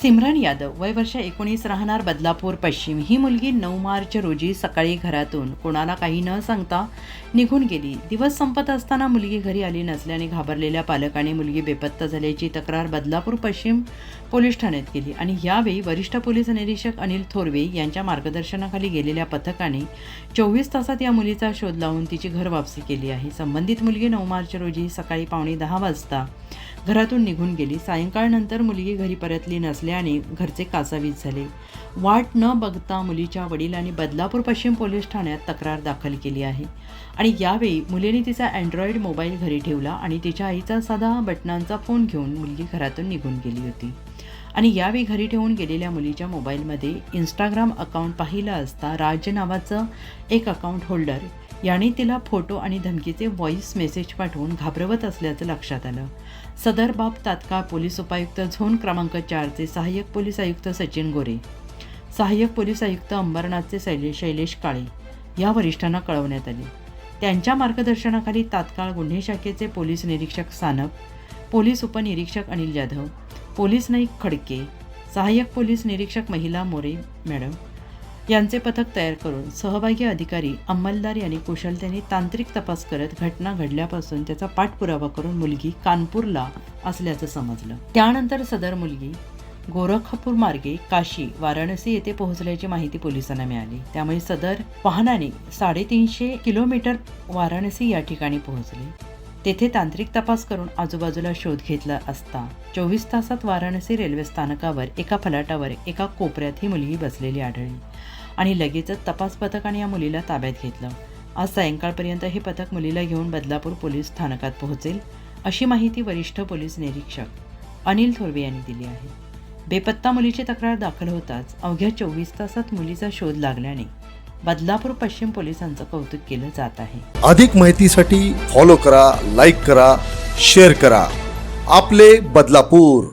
सिमरन यादव वय वर्ष एकोणीस राहणार बदलापूर पश्चिम. ही मुलगी नऊ मार्च रोजी सकाळी घरातून कोणाला काही न सांगता निघून गेली. दिवस संपत असताना मुलगी घरी आली नसल्याने घाबरलेल्या पालकाने मुलगी बेपत्ता झाल्याची तक्रार बदलापूर पश्चिम पोलीस ठाण्यात केली आणि यावेळी वरिष्ठ पोलीस निरीक्षक अनिल थोरवे यांच्या मार्गदर्शनाखाली गेलेल्या पथकाने चोवीस तासात या मुलीचा शोध लावून तिची घर वापसी केली आहे. संबंधित मुलगी नऊ मार्च रोजी सकाळी पावणे दहा वाजता घरातून निघून गेली. सायंकाळनंतर मुलगी घरी परतली नसल्याने घरचे कासावीस झाले. वाट न बघता मुलीच्या वडिलांनी बदलापूर पश्चिम पोलीस ठाण्यात तक्रार दाखल केली आहे. आणि यावेळी मुलीने तिचा अँड्रॉइड मोबाईल घरी ठेवला आणि तिच्या आईचा साधा बटनांचा फोन घेऊन मुलगी घरातून निघून गेली होती. आणि यावेळी घरी ठेवून गेलेल्या मुलीच्या मोबाईलमध्ये इंस्टाग्राम अकाउंट पाहिलं असता राज नावाचं एक अकाउंट होल्डर याने तिला फोटो आणि धमकीचे व्हॉइस मेसेज पाठवून घाबरवत असल्याचं लक्षात आलं. सदर बाब तात्काळ पोलीस उपायुक्त झोन क्रमांक चारचे सहाय्यक पोलीस आयुक्त सचिन गोरे सहाय्यक पोलीस आयुक्त अंबरनाथचे शैले शैलेश काळे या वरिष्ठांना कळवण्यात आले. त्यांच्या मार्गदर्शनाखाली तात्काळ गुन्हे शाखेचे पोलीस निरीक्षक सानप पोलीस उपनिरीक्षक अनिल जाधव पोलीस नाईक खडके. सहाय्यक पोलीस निरीक्षक महिला मोरे मॅडम. यांचे पथक तयार करून सहभागी अधिकारी अंमलदार यांनी कुशलतेने तांत्रिक तपास करत घटना घडल्यापासून त्याचा पाठपुरावा करून मुलगी कानपूरला असल्याचं समजलं. त्यानंतर सदर मुलगी गोरखपूर मार्गे काशी वाराणसी येथे पोहोचल्याची माहिती पोलिसांना मिळाली. त्यामुळे सदर वाहनाने साडेतीनशे किलोमीटर वाराणसी या ठिकाणी पोहोचले. तेथे तांत्रिक तपास करून आजूबाजूला शोध घेतला असता. चोवीस तासात वाराणसी रेल्वे स्थानकावर एका फलाटावर एका कोपऱ्यात ही मुलगी बसलेली आढळली आणि लगेचच तपास पथकाने या मुलीला ताब्यात घेतलं. आज सायंकाळपर्यंत हे पथक मुलीला घेऊन बदलापूर पोलीस स्थानकात पोहोचेल अशी माहिती वरिष्ठ पोलीस निरीक्षक अनिल थोरवे यांनी दिली आहे. बेपत्ता मुलीची तक्रार दाखल होताच अवघ्या चोवीस तासात मुलीचा शोध लागल्याने बदलापूर पश्चिम पोलिसांचं कौतुक केलं जात आहे. अधिक माहितीसाठी फॉलो करा लाईक करा शेअर करा. आपले बदलापूर.